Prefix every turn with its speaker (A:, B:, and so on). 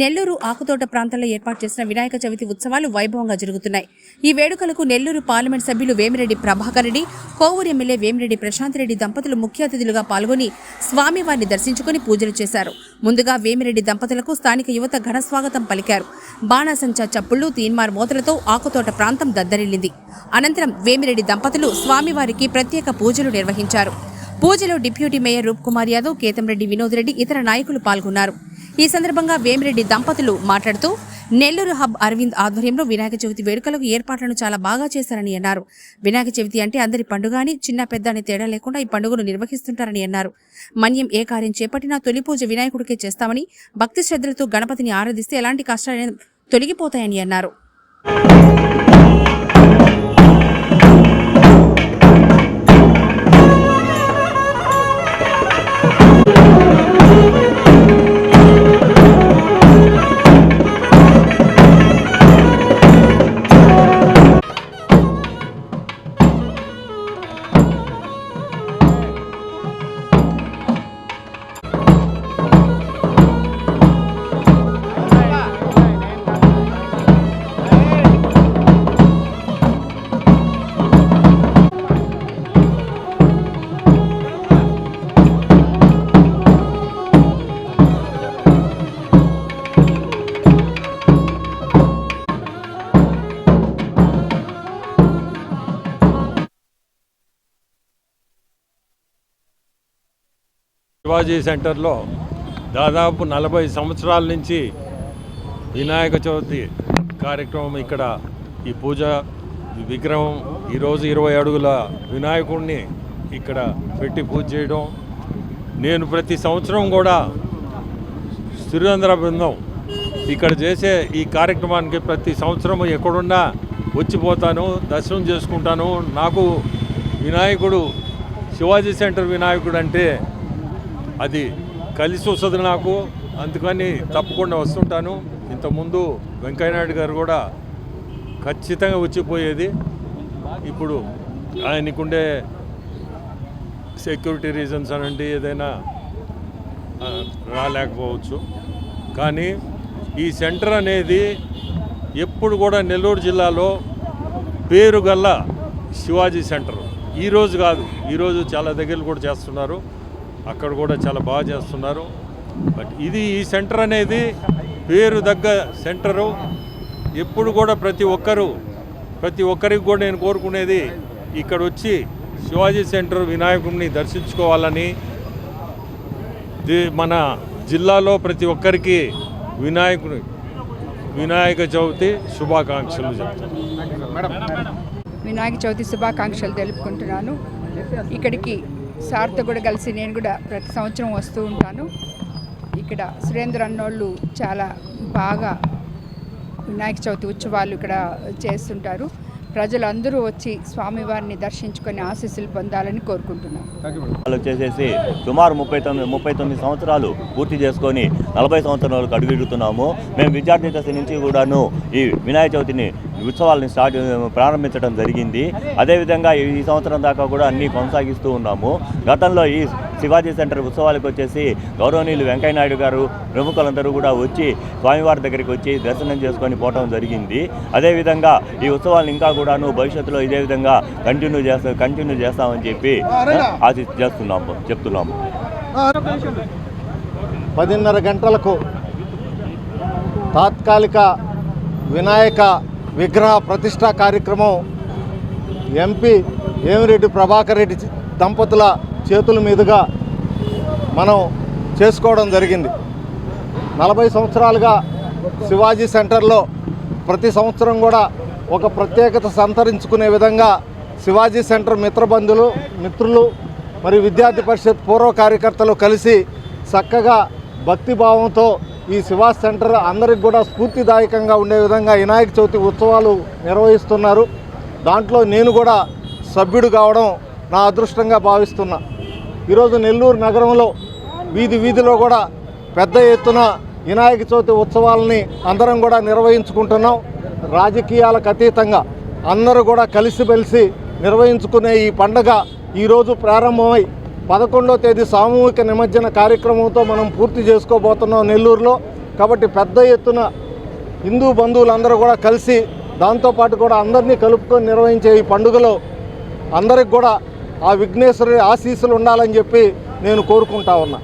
A: నెల్లూరు ఆకుతోట ప్రాంతంలో ఏర్పాటు చేసిన వినాయక చవితి ఉత్సవాలు వైభవంగా జరుగుతున్నాయి. ఈ వేడుకలకు నెల్లూరు పార్లమెంట్ సభ్యులు వేమిరెడ్డి ప్రభాకర్ రెడ్డి కోవూరు ఎమ్మెల్యే వేమిరెడ్డి ప్రశాంత్ రెడ్డి దంపతులు ముఖ్య అతిథులుగా పాల్గొని స్వామివారిని దర్శించుకుని పూజలు చేశారు. ముందుగా వేమిరెడ్డి దంపతులకు స్థానిక యువత ఘన స్వాగతం పలికారు. బాణాసంచా చప్పుళ్ళు తీన్మార్ మోతలతో ఆకుతోట ప్రాంతం దద్దరిల్లింది. అనంతరం వేమిరెడ్డి దంపతులు స్వామివారికి ప్రత్యేక పూజలు నిర్వహించారు. పూజలో డిప్యూటీ మేయర్ రూప్ కుమార్ యాదవ్ కేతంరెడ్డి వినోద్ రెడ్డి ఇతర నాయకులు పాల్గొన్నారు. ఈ సందర్భంగా వేమిరెడ్డి దంపతులు మాట్లాడుతూ నెల్లూరు హబ్ అరవింద్ ఆధ్వర్యంలో వినాయక చవితి వేడుకలకు ఏర్పాట్లను చాలా బాగా చేశారని అన్నారు. వినాయక చవితి అంటే అందరి పండుగ అని చిన్న పెద్ద అని తేడా లేకుండా ఈ పండుగను నిర్వహిస్తుంటారని అన్నారు. మన్యం ఏ కార్యం చేపట్టినా తొలి పూజ వినాయకుడికే చేస్తామని భక్తి శ్రద్ధలతో గణపతిని ఆరాధిస్తే ఎలాంటి కష్టాలైనా తొలగిపోతాయని అన్నారు.
B: శివాజీ సెంటర్లో దాదాపు నలభై సంవత్సరాల నుంచి వినాయక చవితి కార్యక్రమం ఇక్కడ ఈ పూజ విగ్రహం ఈరోజు ఇరవై అడుగుల వినాయకుడిని ఇక్కడ పెట్టి పూజ చేయడం. నేను ప్రతి సంవత్సరం కూడా సిరివందర బృందం ఇక్కడ చేసే ఈ కార్యక్రమానికి ప్రతి సంవత్సరం ఎక్కడున్నా వచ్చిపోతాను దర్శనం చేసుకుంటాను. నాకు వినాయకుడు శివాజీ సెంటర్ వినాయకుడు అంటే అది కలిసి వస్తుంది నాకు. అందుకని తప్పకుండా వస్తుంటాను. ఇంతకుముందు వెంకయ్యనాయుడు గారు కూడా ఖచ్చితంగా వచ్చిపోయేది. ఇప్పుడు ఆయనకుండే సెక్యూరిటీ రీజన్స్ అనండి ఏదైనా రాలేకపోవచ్చు. కానీ ఈ సెంటర్ అనేది ఎప్పుడు కూడా నెల్లూరు జిల్లాలో పేరుగల్ల శివాజీ సెంటర్. ఈరోజు కాదు ఈరోజు చాలా దగ్గరలు కూడా చేస్తున్నారు. అక్కడ కూడా చాలా బాగా చేస్తున్నారు. బట్ ఇది ఈ సెంటర్ అనేది పేరు దగ్గ సెంటరు. ఎప్పుడు కూడా ప్రతి ఒక్కరూ ప్రతి ఒక్కరికి కూడా నేను కోరుకునేది ఇక్కడ వచ్చి శివాజీ సెంటర్ వినాయకుడిని దర్శించుకోవాలని. మన జిల్లాలో ప్రతి ఒక్కరికి వినాయకుని వినాయక చవితి శుభాకాంక్షలు చెప్తాను.
C: వినాయక చవితి శుభాకాంక్షలు తెలుపుకుంటున్నాను. ఇక్కడికి సార్తో కూడా కలిసి నేను కూడా ప్రతి సంవత్సరం వస్తూ ఉంటాను. ఇక్కడ సురేంద్ర అన్నోళ్ళు చాలా బాగా వినాయక చవితి ఉత్సవాలు ఇక్కడ చేస్తుంటారు. ప్రజలందరూ వచ్చి స్వామివారిని దర్శించుకొని ఆశీస్సులు పొందాలని కోరుకుంటున్నాను
D: వాళ్ళు వచ్చేసేసి సుమారు ముప్పై తొమ్మిది ముప్పై తొమ్మిది సంవత్సరాలు పూర్తి చేసుకొని నలభై సంవత్సరాలకు అడుగుతున్నాము మేము విద్యార్థి దశ నుంచి కూడాను ఈ వినాయక చవితిని ఉత్సవాలను స్టార్ట్ ప్రారంభించడం జరిగింది. అదేవిధంగా ఈ సంవత్సరం దాకా కూడా అన్నీ కొనసాగిస్తూ ఉన్నాము. గతంలో ఈ శివాజీ సెంటర్ ఉత్సవాలకు వచ్చేసి గౌరవనీయులు వెంకయ్యనాయుడు గారు ప్రముఖులందరూ కూడా వచ్చి స్వామివారి దగ్గరికి వచ్చి దర్శనం చేసుకొని పోవడం జరిగింది. అదేవిధంగా ఈ ఉత్సవాలను ఇంకా కూడాను భవిష్యత్తులో ఇదే విధంగా కంటిన్యూ చేస్తా కంటిన్యూ చేస్తామని చెప్పి ఆశి చేస్తున్నాము చెప్తున్నాము.
E: పదిన్నర గంటలకు తాత్కాలిక వినాయక విగ్రహ ప్రతిష్టా కార్యక్రమం ఎంపీ ఏమిరెడ్డి ప్రభాకర్ రెడ్డి దంపతుల చేతుల మీదుగా మనం చేసుకోవడం జరిగింది. నలభై సంవత్సరాలుగా శివాజీ సెంటర్లో ప్రతి సంవత్సరం కూడా ఒక ప్రత్యేకత సంతరించుకునే విధంగా శివాజీ సెంటర్ మిత్రబంధులు మిత్రులు మరియు విద్యార్థి పరిషత్ పూర్వ కార్యకర్తలు కలిసి చక్కగా భక్తిభావంతో ఈ శివా సెంటర్ అందరికి కూడా స్ఫూర్తిదాయకంగా ఉండే విధంగా వినాయక చవితి ఉత్సవాలు నిర్వహిస్తున్నారు. దాంట్లో నేను కూడా సభ్యుడు కావడం నా అదృష్టంగా భావిస్తున్నా. ఈరోజు నెల్లూరు నగరంలో వీధి వీధిలో కూడా పెద్ద ఎత్తున వినాయక చవితి ఉత్సవాలని అందరం కూడా నిర్వహించుకుంటున్నాం. రాజకీయాలకు అతీతంగా అందరూ కూడా కలిసిమెలిసి నిర్వహించుకునే ఈ పండగ ఈరోజు ప్రారంభమై పదకొండో తేదీ సామూహిక నిమజ్జన కార్యక్రమంతో మనం పూర్తి చేసుకోబోతున్నాం నెల్లూరులో. కాబట్టి పెద్ద ఎత్తున హిందూ బంధువులందరూ కూడా కలిసి దాంతోపాటు కూడా అందరినీ కలుపుకొని నిర్వహించే ఈ పండుగలో అందరికి కూడా ఆ విఘ్నేశ్వరుడి ఆశీస్సులు ఉండాలని చెప్పి నేను కోరుకుంటా ఉన్నా.